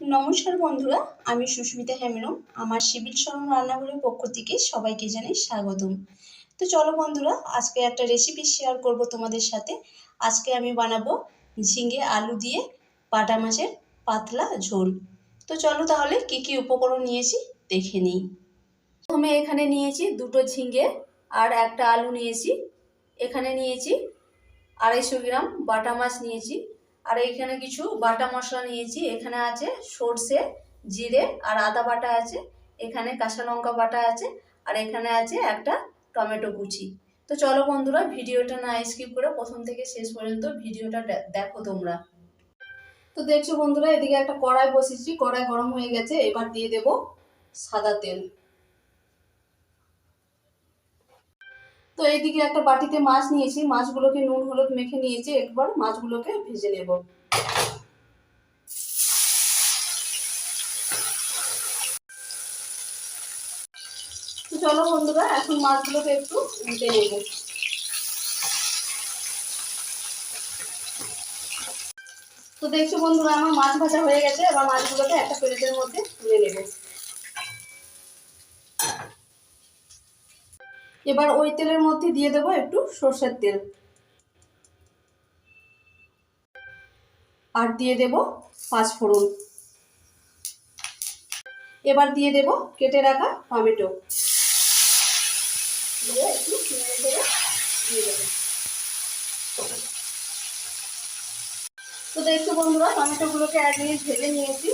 নমস্কার বন্ধুরা, আমি সুস্মিতা হেমরম আমার সিভিল শরণ রান্নাঘরের পক্ষ থেকে সবাইকে জানাই স্বাগতম। তো চলো বন্ধুরা, আজকে একটা রেসিপি শেয়ার করব তোমাদের সাথে। আজকে আমি বানাবো ঝিঙে আলু দিয়ে বাটা মাছের পাতলা ঝোল। তো চলো তাহলে কি কি উপকরণ নিয়েছি দেখে নিই। প্রথমে এখানে নিয়েছি দুটো ঝিঙে আর একটা আলু নিয়েছি। এখানে নিয়েছি আড়াইশো গ্রাম বাটা মাছ নিয়েছি। আর এইখানে কিছু বাটা মশলা নিয়েছি। এখানে আছে সর্ষে, জিরে আর আদা বাটা আছে। এখানে কাঁচা লঙ্কা বাটা আছে। আর এখানে আছে একটা টমেটো কুচি। তো চলো বন্ধুরা, ভিডিওটা না স্কিপ করে প্রথম থেকে শেষ পর্যন্ত ভিডিওটা দেখো তোমরা। তো দেখছ বন্ধুরা, এদিকে একটা কড়াই বসেছি। কড়াই গরম হয়ে গেছে। এবার দিয়ে দেব সাদা তেল। তো এইদিকে একটা বাটিতে মাছ নিয়েছি। মাছগুলোকে নুন, হলুদ মেখে নিয়েছি। একবার মাছগুলোকে ভেজে নেব। চলো বন্ধুরা, এখন মাছগুলোকে একটু উল্টে নেব। তো দেখছ বন্ধুরা, আমার মাছ ভাজা হয়ে গেছে। এবার মাছগুলোকে একটা প্লেটের মধ্যে তুলে নেব। এবার ওই তেলের মধ্যে দিয়ে দেবো একটু সর্ষের তেল। আর দিয়ে দেব পাঁচ ফোড়ন। এবার দিয়ে দেব কেটে রাখা টমেটো। দিয়ে তো দেখছ বন্ধুরা, টমেটোগুলোকে এক মিনিট ভেজে নিয়েছি।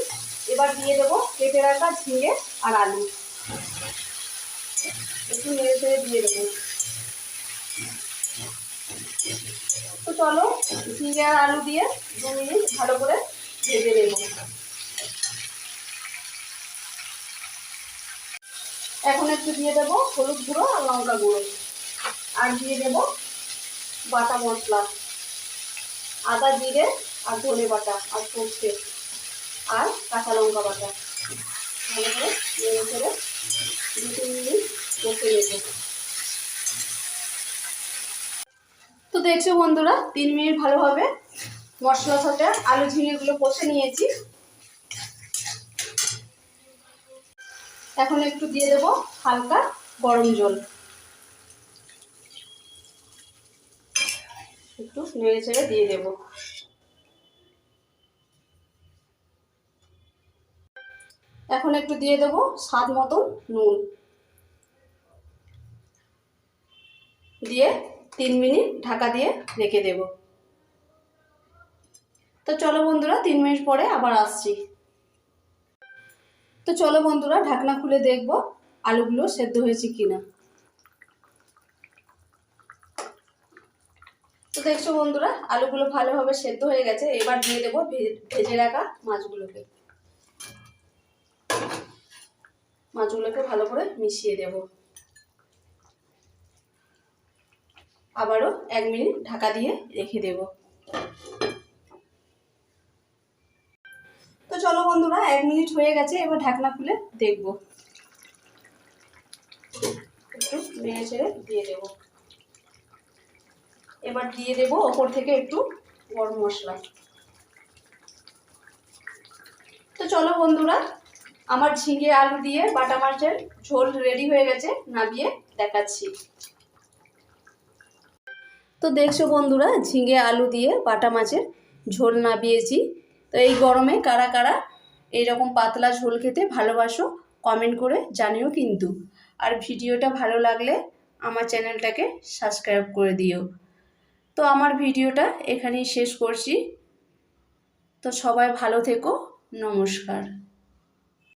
এবার দিয়ে দেবো কেটে রাখা ঝিঙে আর আলু। একটু নেড়ে চেড়ে দিয়ে দেবো। তো চলো, ঝিঙে আর আলু দিয়ে দু মিনিট ভালো করে ভেজে নেব। এখন একটু দিয়ে দেবো হলুদ গুঁড়ো আর লঙ্কা গুঁড়ো। আর দিয়ে দেবো বাটা মশলা। আদা জিরে আর ধনে বাটা আর সর্ষে আর কাঁচা লঙ্কা বাটা। ভালো করে নেড়ে চেড়ে দু তিন মিনিট কষে তো দেখছ বন্ধুরা, তিন মিনিট ভালোভাবে মশলা সাথে আলু ঝিঙেগুলো কষে নিয়েছি। এখন একটু দিয়ে দেবো হালকা গরম জল। একটু নেড়ে চেড়ে দিয়ে দেবো। এখন একটু দিয়ে দেবো স্বাদ মতন নুন। দিয়ে তিন মিনিট ঢাকা দিয়ে রেখে দেব। তো চলো বন্ধুরা, তিন মিনিট পরে আবার আসছি। তো চলো বন্ধুরা, ঢাকনা খুলে দেখব আলুগুলো সেদ্ধ হয়েছে কিনা। তো দেখছ বন্ধুরা, আলুগুলো ভালোভাবে সেদ্ধ হয়ে গেছে। এবার দিয়ে দেবো ভেজে রাখা মাছগুলোকে। মাছগুলোকে ভালো করে মিশিয়ে দেব। আবারও এক মিনিট ঢাকা দিয়ে রেখে দেব। তো চলো বন্ধুরা, এক মিনিট হয়ে গেছে, এবার ঢাকনা খুলে দেখব। একটু ছেড়ে দিয়ে দেব। এবার দিয়ে দেব ওপর থেকে একটু গরম মশলা। তো চলো বন্ধুরা, আমার ঝিঙে আলু দিয়ে বাটা মাছের ঝোল রেডি হয়ে গেছে নামিয়ে দেখাচ্ছি। তো দেখছ বন্ধুরা, ঝিঙে আলু দিয়ে বাটা মাছের ঝোল নাবিয়েছি তো এই গরমে কারা কারা এইরকম পাতলা ঝোল খেতে ভালোবাসো কমেন্ট করে জানিও কিন্তু। আর ভিডিওটা ভালো লাগলে আমার চ্যানেলটাকে সাবস্ক্রাইব করে দিও। তো আমার ভিডিওটা এখানেই শেষ করছি। তো সবাই ভালো থেকো, নমস্কার।